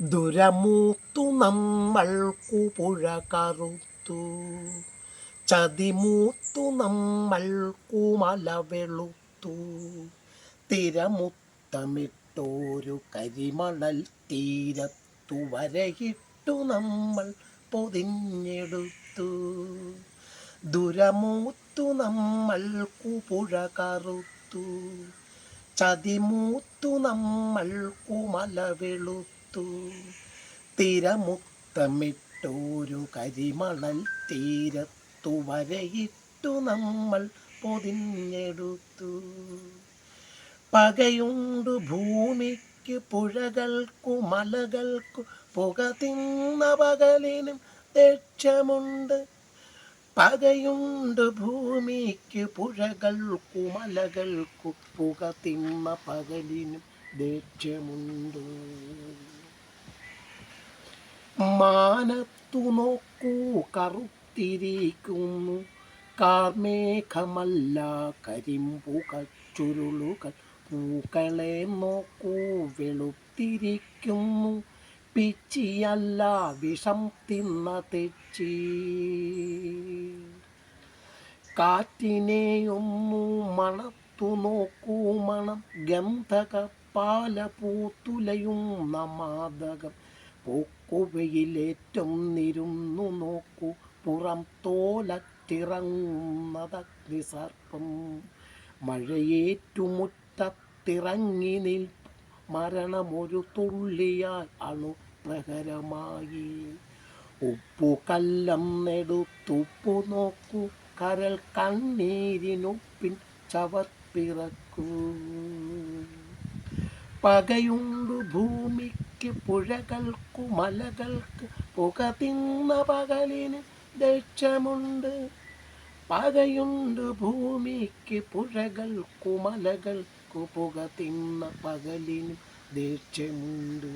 ദുരമൂത്തു നമ്മൾക്കു പുഴ കറുത്തു. ചതിമൂത്തു നമ്മൾക്കു മല വെളുത്തു. തിരമുത്തമിട്ടോരു കരിമണൽ തീരത്തു വരയിട്ടു നമ്മൾ പൊതിഞ്ഞെടുത്തു. ദുരമൂത്തു നമ്മൾക്കു പുഴ കറുത്തു. ചതിമൂത്തു നമ്മൾക്കു മല വെളുത്തു. തിരമുത്തമിട്ടോരു കരിമണൽ തീരത്തു വരയിട്ടു നമ്മൾ പൊതിഞ്ഞെടുത്തു. പകയുണ്ടു ഭൂമിക്ക് പുഴകൾക്കു മലകൾക്കു പുക തിന്ന പകലിനും ലക്ഷ്യമുണ്ട് പകയുണ്ട് ഭൂമിക്ക് പുഴകൾക്കു മലകൾക്കു പുക തിന്ന പകലിനും ലക്ഷ്യമുണ്ട് മാനത്തു നോക്കൂ കറുത്തിരിക്കുന്നു. കാർമേഘമല്ല കരിമ്പുകൾ ചുരുളുകൾ. പൂക്കളെ നോക്കൂ വെളുത്തിരിക്കുന്നു. പിച്ചിയല്ല വിഷം തിന്ന തെച്ചി. കാറ്റിനെയൊന്നു മണത്തു നോക്കൂ മണം ഗന്ധക പാല പൂത്തുലയുന്ന മാതകം പൂക്കുവയിലേറ്റം നിരുന്നു നോക്കൂ. പുറം തോലറ്റിറങ്ങുന്നതഗ്നിസർപ്പം മഴയേറ്റുമുറ്റത്തിറങ്ങി നിൽപ്പു. മരണമൊരു തുള്ളിയായി അണു പ്രഹരമായി. ഉപ്പു കല്ലം നെടുത്തുപ്പു നോക്കൂ. കരൽ കണ്ണീരിനുപ്പിൻ ചവർപ്പിറക്കൂ. പകയുണ്ടു ഭൂമിക്ക് പുഴകൾക്കു മലകൾക്ക് പുക തിന്ന പകലിന് ദക്ഷമുണ്ട് പകയുണ്ട് ഭൂമിക്ക് പുഴകൾക്കു മലകൾക്കു പുക തിന്ന പകലിന് ലക്ഷ്യമുണ്ട്